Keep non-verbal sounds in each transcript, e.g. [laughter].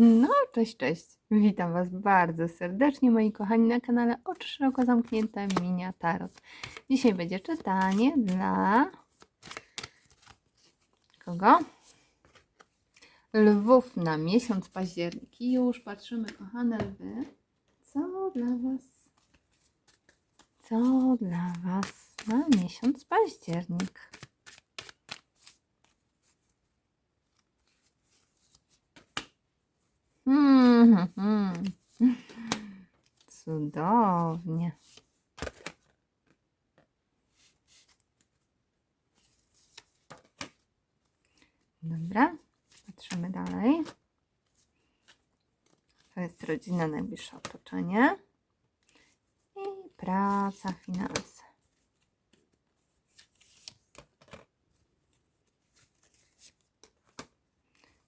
No, cześć, cześć. Witam Was bardzo serdecznie, moi kochani, na kanale Oczy Szeroko Zamknięte Minia Tarot. Dzisiaj będzie czytanie dla... Kogo? Lwów na miesiąc październik. I już patrzymy, kochane lwy, co dla Was, co dla Was na miesiąc październik. Mhm. Cudownie. Dobra, patrzymy dalej. To jest rodzina, najbliższe otoczenie. I praca, finanse.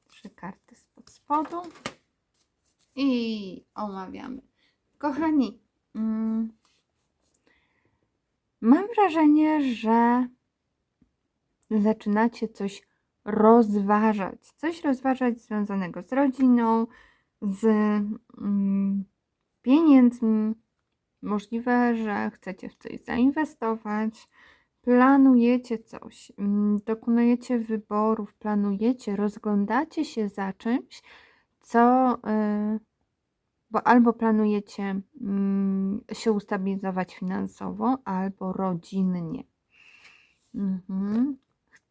Trzy karty spod spodu i omawiamy. Kochani, mm, mam wrażenie, że zaczynacie coś rozważać. Coś rozważać związanego z rodziną, z mm, pieniędzmi. Możliwe, że chcecie w coś zainwestować, planujecie coś, mm, dokonujecie wyborów, planujecie, rozglądacie się za czymś, co, y, bo albo planujecie mm, się ustabilizować finansowo, albo rodzinnie. Mhm.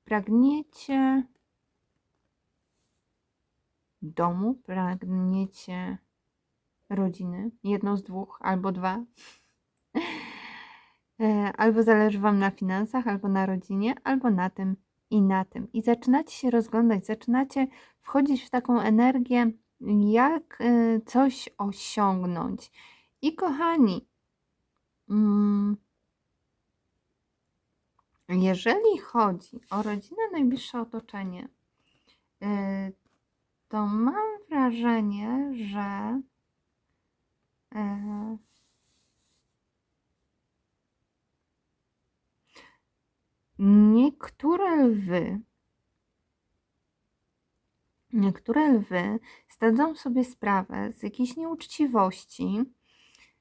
Pragniecie domu, pragniecie rodziny, jedno z dwóch, albo dwa. [laughs] E, Albo zależy Wam na finansach, albo na rodzinie, albo na tym i na tym. I zaczynacie się rozglądać, zaczynacie wchodzić w taką energię, jak y, coś osiągnąć. I kochani, mm, jeżeli chodzi o rodzinę, najbliższe otoczenie, y, to mam wrażenie, że y, niektóre lwy, niektóre lwy zdadzą sobie sprawę z jakiejś nieuczciwości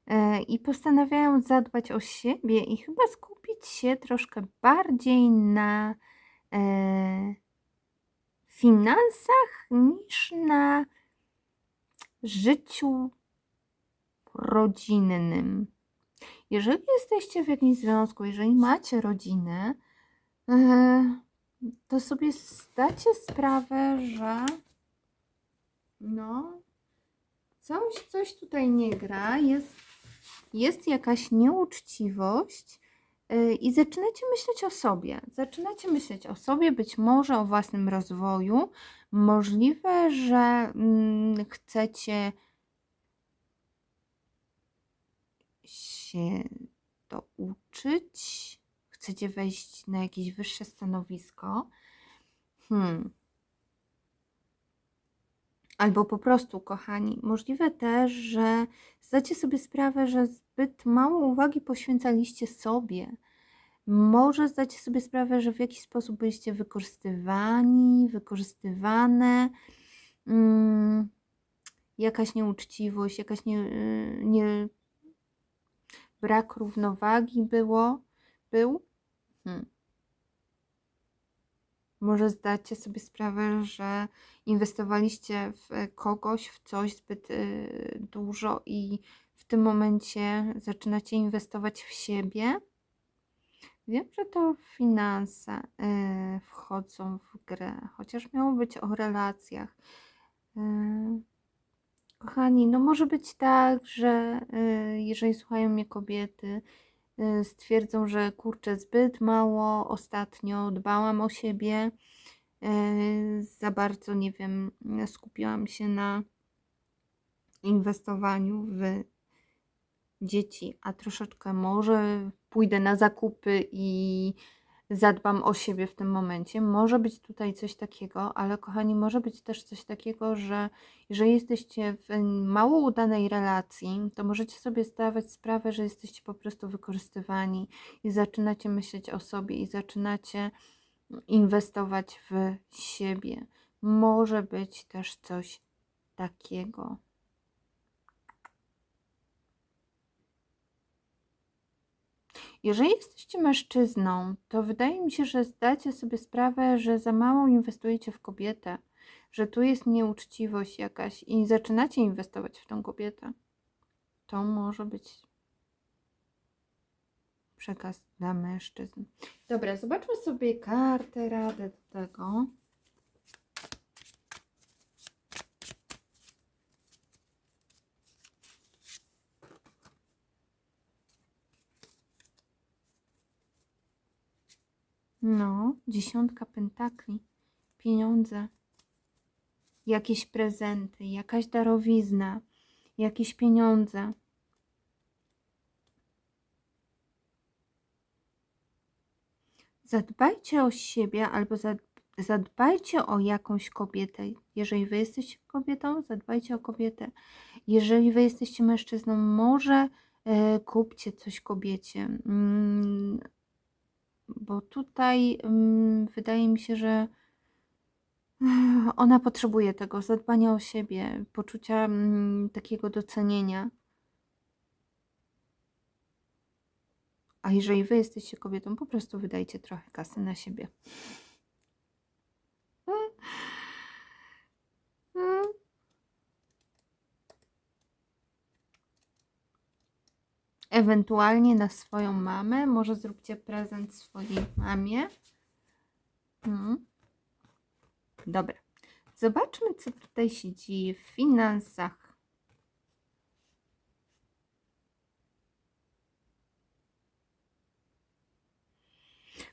e, i postanawiają zadbać o siebie i chyba skupić się troszkę bardziej na e, finansach niż na życiu rodzinnym. Jeżeli jesteście w jakimś związku, jeżeli macie rodzinę, e, to sobie zdacie sprawę, że no, coś, coś tutaj nie gra, jest, jest jakaś nieuczciwość yy, i zaczynacie myśleć o sobie. Zaczynacie myśleć o sobie, być może o własnym rozwoju. Możliwe, że mm, chcecie się douczyć, chcecie wejść na jakieś wyższe stanowisko. Hmm. Albo po prostu, kochani, możliwe też, że zdacie sobie sprawę, że zbyt mało uwagi poświęcaliście sobie. Może zdacie sobie sprawę, że w jakiś sposób byliście wykorzystywani, wykorzystywane. Hmm. Jakaś nieuczciwość, jakaś nie, nie brak równowagi było, był. Hmm. Może zdacie sobie sprawę, że inwestowaliście w kogoś, w coś zbyt y, dużo i w tym momencie zaczynacie inwestować w siebie. Wiem, że to finanse y, wchodzą w grę, chociaż miało być o relacjach. Y, kochani, no może być tak, że jeżeli słuchają mnie kobiety, Y, stwierdzą, że kurczę, zbyt mało ostatnio dbałam o siebie, y, za bardzo, nie wiem, skupiłam się na inwestowaniu w dzieci, a troszeczkę może pójdę na zakupy i zadbam o siebie w tym momencie. Może być tutaj coś takiego, ale kochani, może być też coś takiego, że jeżeli jesteście w mało udanej relacji, to możecie sobie zdawać sprawę, że jesteście po prostu wykorzystywani i zaczynacie myśleć o sobie i zaczynacie inwestować w siebie. Może być też coś takiego. Jeżeli jesteście mężczyzną, to wydaje mi się, że zdacie sobie sprawę, że za mało inwestujecie w kobietę, że tu jest nieuczciwość jakaś i zaczynacie inwestować w tą kobietę. To może być przekaz dla mężczyzn. Dobra, zobaczmy sobie kartę rady do tego. No, dziesiątka pentakli, pieniądze, jakieś prezenty, jakaś darowizna, jakieś pieniądze. Zadbajcie o siebie albo zad- zadbajcie o jakąś kobietę. Jeżeli wy jesteście kobietą, zadbajcie o kobietę. Jeżeli wy jesteście mężczyzną, może e, kupcie coś kobiecie. Bo tutaj mm, wydaje mi się, że ona potrzebuje tego zadbania o siebie, poczucia mm, takiego docenienia. A jeżeli wy jesteście kobietą, po prostu wydajcie trochę kasy na siebie. Ewentualnie na swoją mamę. Może zróbcie prezent swojej mamie. Mhm. Dobra. Zobaczmy, co tutaj się dzieje w finansach.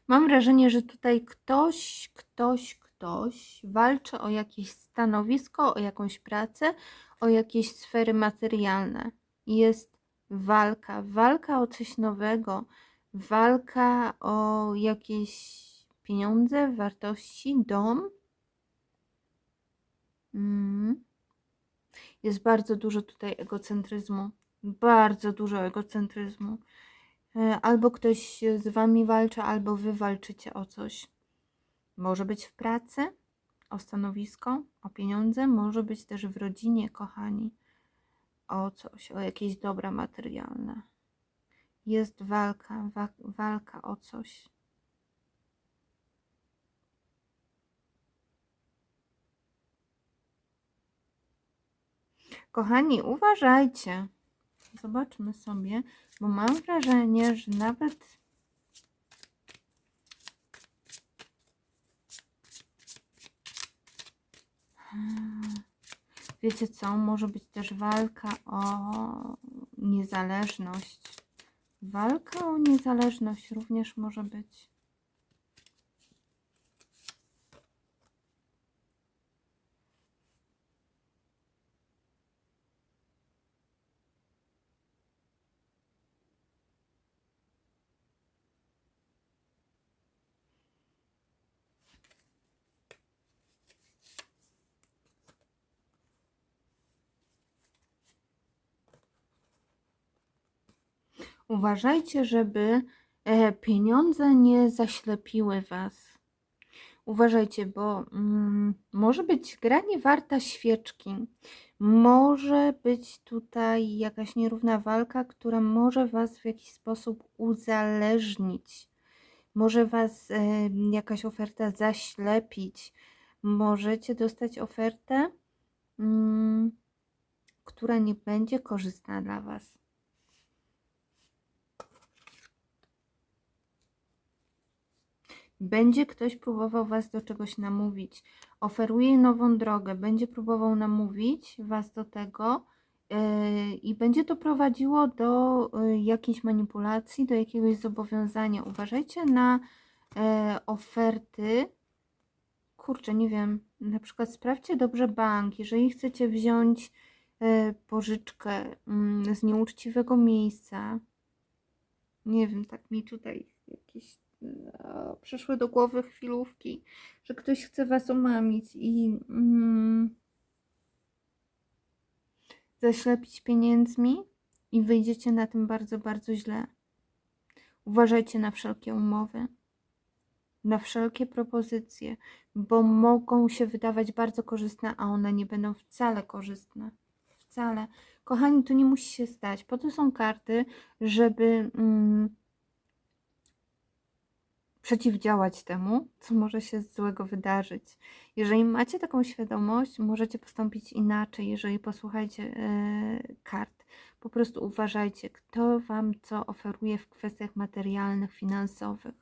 Mam wrażenie, że tutaj ktoś, ktoś, ktoś walczy o jakieś stanowisko, o jakąś pracę, o jakieś sfery materialne. Jest walka, walka o coś nowego, walka o jakieś pieniądze, wartości, dom. Mm. Jest bardzo dużo tutaj egocentryzmu, bardzo dużo egocentryzmu. E, Albo ktoś z wami walczy, albo wy walczycie o coś. Może być w pracy, o stanowisko, o pieniądze, może być też w rodzinie, kochani, o coś, o jakieś dobra materialne. Jest walka, wa walka o coś. Kochani, uważajcie. Zobaczmy sobie, bo mam wrażenie, że nawet wiecie co, może być też walka o niezależność. Walka o niezależność również może być. Uważajcie, żeby e, pieniądze nie zaślepiły Was. Uważajcie, bo mm, może być gra nie warta świeczki. Może być tutaj jakaś nierówna walka, która może Was w jakiś sposób uzależnić. Może Was e, jakaś oferta zaślepić. Możecie dostać ofertę, mm, która nie będzie korzystna dla Was. Będzie ktoś próbował Was do czegoś namówić, oferuje nową drogę, będzie próbował namówić Was do tego yy, i będzie to prowadziło do yy, jakiejś manipulacji, do jakiegoś zobowiązania. Uważajcie na yy, oferty. Kurczę, nie wiem, na przykład sprawdźcie dobrze bank, jeżeli chcecie wziąć pożyczkę yy, z nieuczciwego miejsca. Nie wiem, tak mi tutaj jakieś przyszły do głowy chwilówki, że ktoś chce was omamić i mm, zaślepić pieniędzmi i wyjdziecie na tym bardzo, bardzo źle. Uważajcie na wszelkie umowy. na wszelkie propozycje, bo mogą się wydawać bardzo korzystne, a one nie będą wcale korzystne. Wcale. Kochani, to nie musi się stać. Po to są karty, żeby mm, przeciwdziałać temu, co może się złego wydarzyć. Jeżeli macie taką świadomość, możecie postąpić inaczej, jeżeli posłuchajcie e, kart. Po prostu uważajcie, kto Wam co oferuje w kwestiach materialnych, finansowych.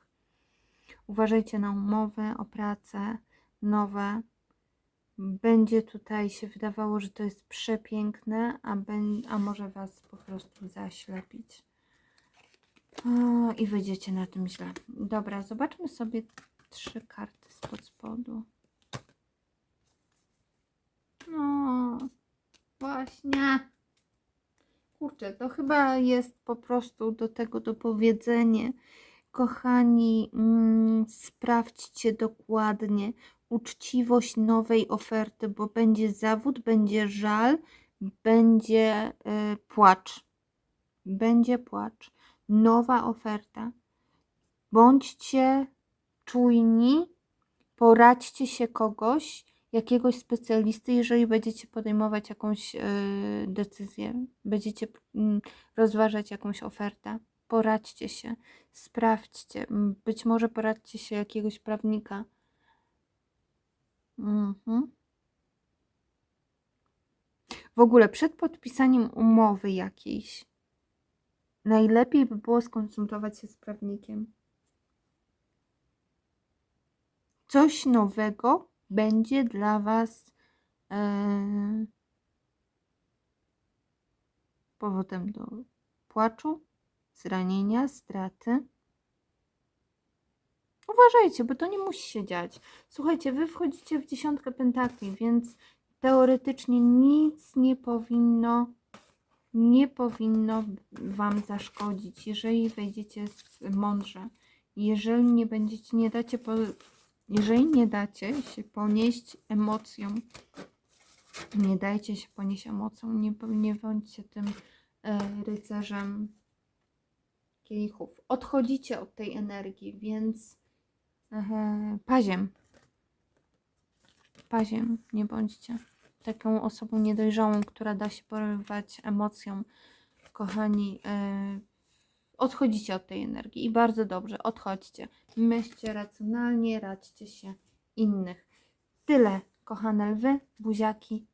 Uważajcie na umowy o pracę nowe. Będzie tutaj się wydawało, że to jest przepiękne, a, a może Was po prostu zaślepić. O, I wyjdziecie na tym źle. Dobra, zobaczmy sobie trzy karty spod spodu. No, właśnie. Kurczę, to chyba jest po prostu do tego dopowiedzenie. Kochani, mm, sprawdźcie dokładnie uczciwość nowej oferty, bo będzie zawód, będzie żal, będzie y, płacz. Będzie płacz. Nowa oferta. Bądźcie czujni, poradźcie się kogoś, jakiegoś specjalisty, jeżeli będziecie podejmować jakąś y, decyzję, będziecie mm, rozważać jakąś ofertę. Poradźcie się, sprawdźcie. Być może poradźcie się jakiegoś prawnika. Mhm. W ogóle przed podpisaniem umowy jakiejś, najlepiej by było skonsultować się z prawnikiem. Coś nowego będzie dla Was e, powodem do płaczu, zranienia, straty. Uważajcie, bo to nie musi się dziać. Słuchajcie, Wy wchodzicie w dziesiątkę pentakli, więc teoretycznie nic nie powinno nie powinno Wam zaszkodzić, jeżeli wejdziecie mądrze. Jeżeli nie będziecie, nie dacie, po, jeżeli nie dacie się ponieść emocjom, nie dajcie się ponieść emocjom, nie, nie bądźcie tym e, rycerzem kielichów. Odchodzicie od tej energii, więc e, paziem. Paziem, nie bądźcie taką osobą niedojrzałą, która da się porywać emocją. Kochani, e, odchodzicie od tej energii i bardzo dobrze, odchodźcie. Myślcie racjonalnie, radźcie się innych. Tyle, kochane lwy, buziaki,